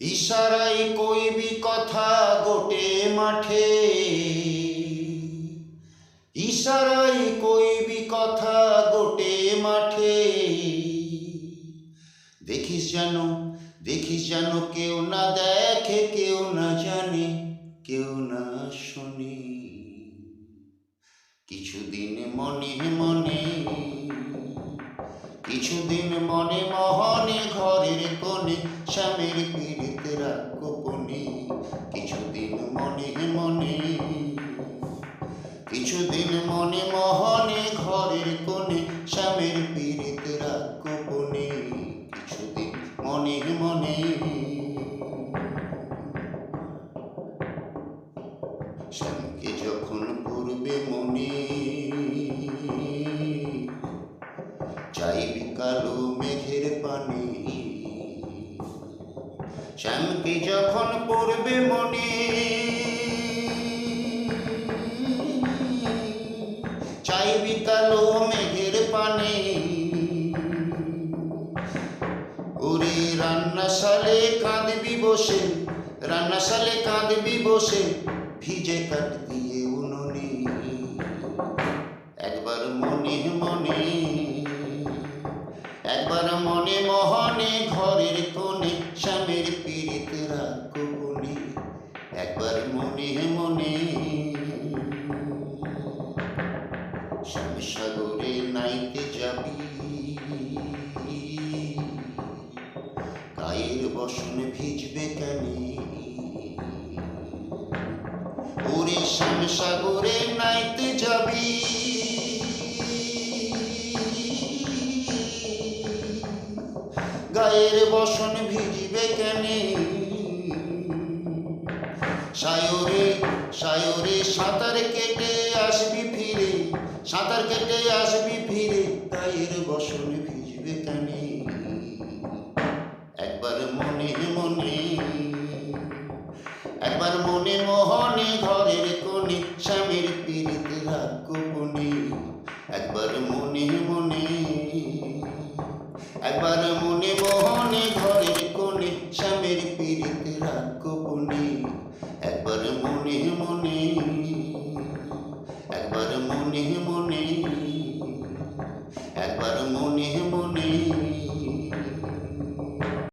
ইশারাই কইবি কথা গোটে মাঠে। ইশারাই কইবি কথা গোটে মাঠে। দেখিস যেন দেখিস যেন কেউ না দেখে, কেউ না জানে, কেউ না শোনে। কিছুদিন মনে মনে, কিছুদিন মনে মহনে ঘরের কোণে, স্বামীর কিছুদিন মনে মহনে ঘরের কোণে স্বামীর পীড়িতে রাখ গোপনে, কিছুদিন মনে মনে। স্বামীকে যখন পূর্বে মনে চাইবি কালো মেঘের পানি শ্যামকে যখন পড়বে মনে কালো মেঘের পানি ওরে রান্নাশালে কাঁদবি বসে রান্নাশালে কাঁদবি বসে ভিজে কাট দিয়ে উনুনে একবার মনে মনে একবার মনে মহনে ঘরের কোণে স্বামীর পীড়িত রাখো একবার মনে মনে নাইতে যাবি গায়ের বসন ভিজবে কেন ওরে নাইতে যাবি গায়ের বসন ভিজিবে কেনে সায়রে সায়রে সাঁতার কেটে আসবি সাঁতার কেটে আসবি, ফিরে তাইর বসন ভিজবে কানে। একবার মনে মনে, একবার মনে মোহনে ঘরের কোণে স্বামীর পীড়িত রাগ গোপনে। একবার মনে মনে, একবার মনে মোহনে ঘরের কোণে স্বামীর পীড়িত রাগ গোপনে। একবার মনে মনে, একবার মনে মনে